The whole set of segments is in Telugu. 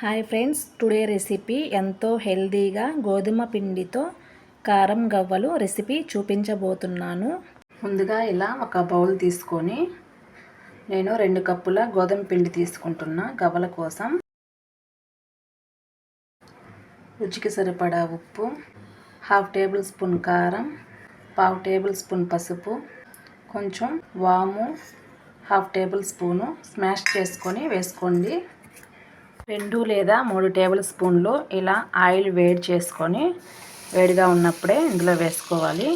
హాయ్ ఫ్రెండ్స్ టుడే రెసిపీ ఎంతో హెల్దీగా గోధుమ పిండితో కారం గవ్వలు రెసిపీ చూపించబోతున్నాను. ముందుగా ఇలా ఒక బౌల్ తీసుకొని నేను రెండు కప్పుల గోధుమ పిండి తీసుకుంటున్నా గవ్వల కోసం. రుచికి సరిపడా ఉప్పు హాఫ్ టేబుల్ స్పూన్ కారం పావు టేబుల్ స్పూన్ పసుపు కొంచెం వాము హాఫ్ టేబుల్ స్పూను స్మాష్ చేసుకొని వేసుకోండి. రెండు లేదా మూడు టేబుల్ స్పూన్లు ఇలా ఆయిల్ వేడి చేసుకొని వేడిగా ఉన్నప్పుడే ఇందులో వేసుకోవాలి.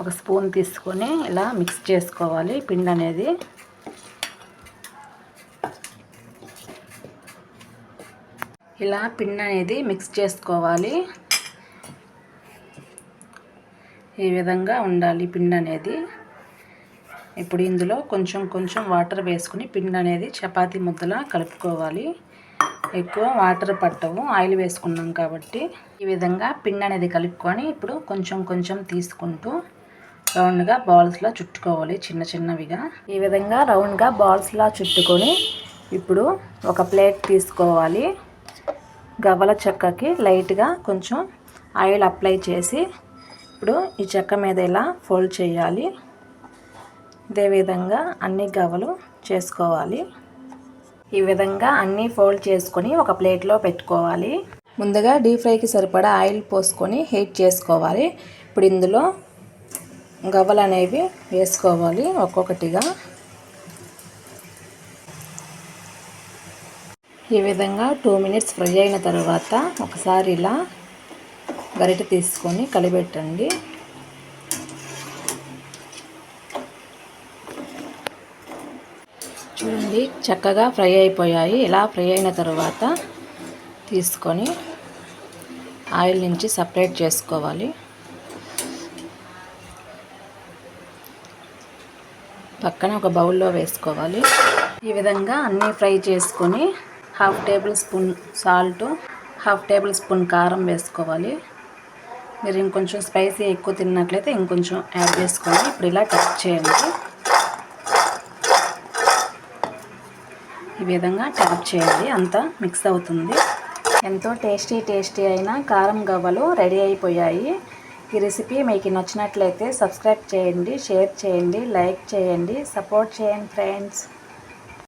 ఒక స్పూన్ తీసుకొని ఇలా మిక్స్ చేసుకోవాలి. పిండి అనేది ఇలా పిండి అనేది మిక్స్ చేసుకోవాలి. ఈ విధంగా ఉండాలి పిండి అనేది. ఇప్పుడు ఇందులో కొంచెం కొంచెం వాటర్ వేసుకుని పిండి అనేది చపాతి ముద్దలా కలుపుకోవాలి. ఎక్కువ వాటర్ పట్టవు. ఆయిల్ వేసుకున్నాం కాబట్టి ఈ విధంగా పిండి అనేది కలుపుకొని ఇప్పుడు కొంచెం కొంచెం తీసుకుంటూ రౌండ్గా బాల్స్లా చుట్టుకోవాలి చిన్న చిన్నవిగా. ఈ విధంగా రౌండ్గా బాల్స్లా చుట్టుకొని ఇప్పుడు ఒక ప్లేట్ తీసుకోవాలి. గవ్వల చెక్కకి లైట్గా కొంచెం ఆయిల్ అప్లై చేసి ఇప్పుడు ఈ చెక్క మీద ఇలా ఫోల్డ్ చేయాలి. ఇదే విధంగా అన్ని గవ్వలు చేసుకోవాలి. ఈ విధంగా అన్నీ ఫోల్డ్ చేసుకొని ఒక ప్లేట్లో పెట్టుకోవాలి. ముందుగా డీప్ ఫ్రైకి సరిపడా ఆయిల్ పోసుకొని హీట్ చేసుకోవాలి. ఇప్పుడు ఇందులో గవ్వలు అనేవి వేసుకోవాలి ఒక్కొక్కటిగా. ఈ విధంగా టూ మినిట్స్ ఫ్రై అయిన తర్వాత ఒకసారి ఇలా గరిట తీసుకొని కలిపెట్టండి. చూడండి చక్కగా ఫ్రై అయిపోయాయి. ఇలా ఫ్రై అయిన తర్వాత తీసుకొని ఆయిల్ నుంచి సపరేట్ చేసుకోవాలి. పక్కన ఒక బౌల్లో వేసుకోవాలి. ఈ విధంగా అన్నీ ఫ్రై చేసుకొని half tablespoon salt half tablespoon కారం వేసుకోవాలి. మీరు ఇంకొంచెం స్పైసీ ఎక్కువ తిన్నట్లయితే ఇంకొంచెం యాడ్ చేసుకోవాలి ఇప్పుడు ఇలా టచ్ చేయండి. ఈ విధంగా ట్యాప్ చేయాలి. అంతా మిక్స్ అవుతుంది. ఎంతో టేస్టీ టేస్టీ అయిన కారం గవ్వలు రెడీ అయిపోయాయి. ఈ రెసిపీ మీకు నచ్చినట్లయితే సబ్స్క్రైబ్ చేయండి షేర్ చేయండి లైక్ చేయండి సపోర్ట్ చేయండి ఫ్రెండ్స్